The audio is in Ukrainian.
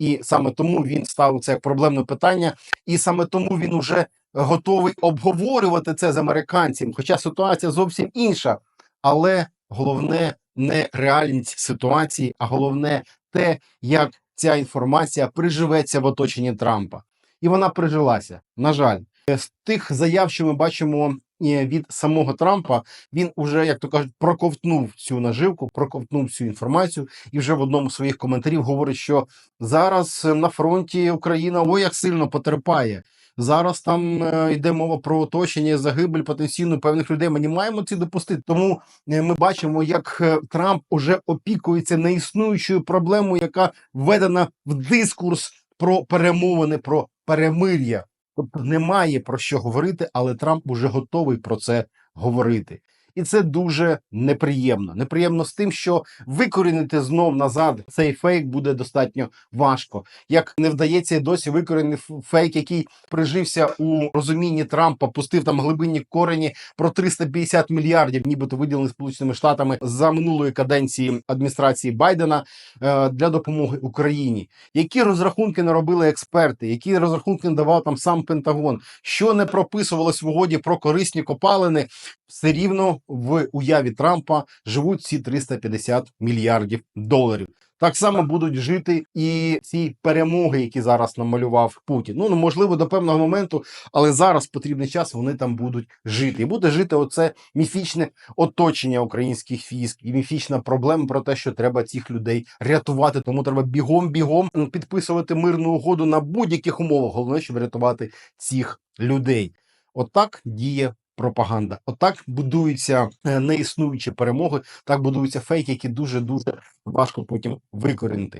і саме тому він ставив це як проблемне питання, і саме тому він уже готовий обговорювати це з американцем. Хоча ситуація зовсім інша, але головне не реальність ситуації, а головне те, як ця інформація приживеться в оточенні Трампа. І вона прижилася. На жаль, з тих заяв, що ми бачимо е, від самого Трампа, він уже, як то кажуть, проковтнув цю наживку, проковтнув цю інформацію, і вже в одному з своїх коментарів говорить, що зараз е, на фронті Україна ой як сильно потерпає. Зараз там е, йде мова про оточення, загибель потенційно певних людей. Ми не маємо це допустити. Тому е, ми бачимо, як е, Трамп уже опікується неіснуючою проблемою, яка введена в дискурс про перемовини, про перемир'я. Тобто немає про що говорити, але Трамп уже готовий про це говорити. І це дуже неприємно. Неприємно з тим, що викорінити знов назад цей фейк буде достатньо важко. Як не вдається досі викорінити фейк, який прижився у розумінні Трампа, пустив там глибинні корені про 350 мільярдів, нібито виділених Сполученими Штатами за минулої каденції адміністрації Байдена е, для допомоги Україні. Які розрахунки не робили експерти, які розрахунки не давав там сам Пентагон, що не прописувалось в угоді про корисні копалини, все рівно в уяві Трампа живуть ці 350 мільярдів доларів. Так само будуть жити і ці перемоги, які зараз намалював Путін. Ну можливо, до певного моменту, але зараз потрібний час. Вони там будуть жити. І буде жити оце міфічне оточення українських військ і міфічна проблема про те, що треба цих людей рятувати. Тому треба бігом-бігом підписувати мирну угоду на будь-яких умовах. Головне, щоб рятувати цих людей. Отак діє пропаганда. Отак будуються е, неіснуючі перемоги, так будуються фейки, які дуже дуже важко потім викорінити.